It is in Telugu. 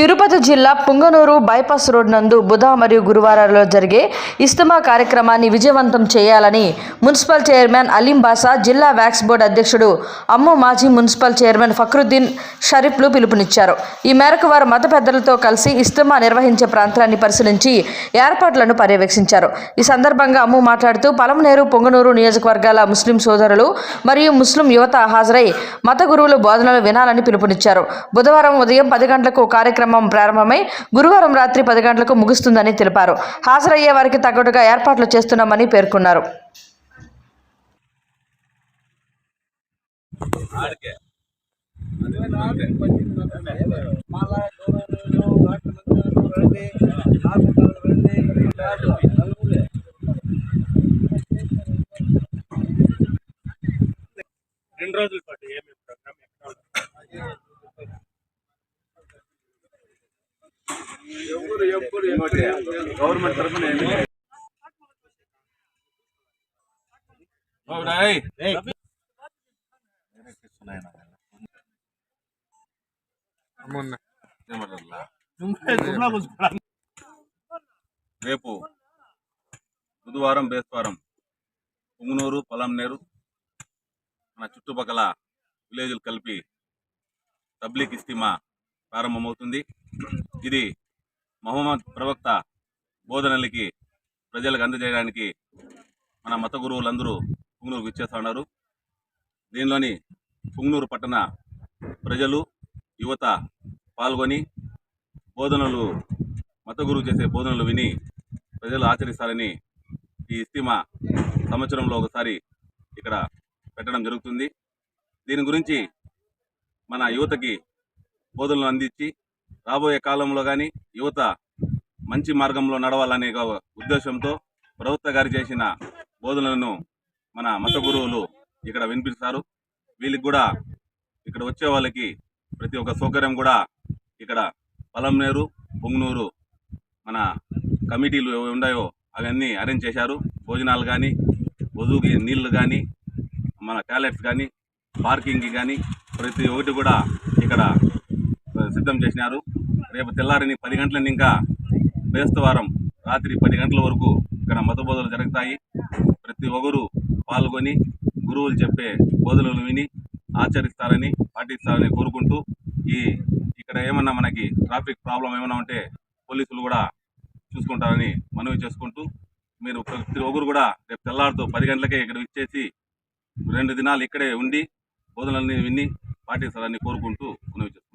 తిరుపతి జిల్లా పుంగనూరు బైపాస్ రోడ్ నందు బుధ మరియు గురువారాల్లో జరిగే ఇస్తమా కార్యక్రమాన్ని విజయవంతం చేయాలని మున్సిపల్ చైర్మన్ అలీం బాసా జిల్లా వ్యాక్స్ బోర్డు అధ్యక్షుడు అమ్ము మాజీ మున్సిపల్ చైర్మన్ ఫక్రుద్దీన్ షరీఫ్లు పిలుపునిచ్చారు. ఈ మేరకు వారు మత పెద్దలతో కలిసి ఇస్తమా నిర్వహించే ప్రాంతాన్ని పరిశీలించి ఏర్పాట్లను పర్యవేక్షించారు. ఈ సందర్భంగా అమ్ము మాట్లాడుతూ పలమనేరు పొంగనూరు నియోజకవర్గాల ముస్లిం సోదరులు మరియు ముస్లిం యువత హాజరై మత గురువుల బోధనలు వినాలని పిలుపునిచ్చారు. బుధవారం ఉదయం పది గంటలకు కార్యక్రమం ప్రారంభమై గురువారం రాత్రి పది గంటలకు ముగుస్తుందని తెలిపారు. హాజరయ్యే వారికి తగ్గట్టుగా ఏర్పాట్లు చేస్తున్నామని పేర్కొన్నారు. రెండు గవర్నమెంట్ తరఫున? రేపు బుధవారం బేస్తవారం పుంగనూరు పొలంనేరు మన చుట్టుపక్కల విలేజ్లు కలిపి తబ్లీక్ ఇస్తిమా ప్రారంభమవుతుంది. ఇది మహమ్మద్ ప్రవక్త బోధనలకి ప్రజలకు అందజేయడానికి మన మత గురువులందరూ పుంగనూరుకు ఇచ్చేస్తూ ఉన్నారు. దీనిలోని పుంగనూరు పట్టణ ప్రజలు యువత పాల్గొని బోధనలు మత గురువు చేసే బోధనలు విని ప్రజలు ఆచరిస్తారని ఈ ఇస్తిమ సంవత్సరంలో ఒకసారి ఇక్కడ పెట్టడం జరుగుతుంది. దీని గురించి మన యువతకి బోధనలు అందించి రాబోయే కాలంలో కానీ యువత మంచి మార్గంలో నడవాలనే ఒక ఉద్దేశంతో ప్రభుత్వ గారు చేసిన బోధనలను మన మత గురువులు ఇక్కడ వినిపిస్తారు. వీళ్ళకి కూడా ఇక్కడ వచ్చే వాళ్ళకి ప్రతి ఒక్క సౌకర్యం కూడా ఇక్కడ పలంనేరు పొంగునూరు మన కమిటీలు ఏవి ఉన్నాయో అవన్నీ అరేంజ్ చేశారు. భోజనాలు కానీ వధువుకి నీళ్ళు కానీ మన టాయిలెట్స్ కానీ పార్కింగ్కి కానీ ప్రతి ఒక్కటి కూడా ఇక్కడ సిద్ధం చేసినారు. రేపు తెల్లారిని పది గంటలని ఇంకా బేస్తవారం రాత్రి పది గంటల వరకు ఇక్కడ మత బోధనలు జరుగుతాయి. ప్రతి ఒక్కరు పాల్గొని గురువులు చెప్పే బోధనలు విని ఆచరిస్తారని పాటిస్తారని కోరుకుంటూ ఈ ఇక్కడ ఏమన్నా మనకి ట్రాఫిక్ ప్రాబ్లం ఏమైనా ఉంటే పోలీసులు కూడా చూసుకుంటారని మనవి చేసుకుంటూ మీరు ప్రతి ఒక్కరు కూడా రేపు తెల్లారితో పది గంటలకే ఇక్కడ ఇచ్చేసి రెండు దినాలు ఇక్కడే ఉండి బోధనల్ని విని పాటిస్తారని కోరుకుంటూ మనవి చేస్తాం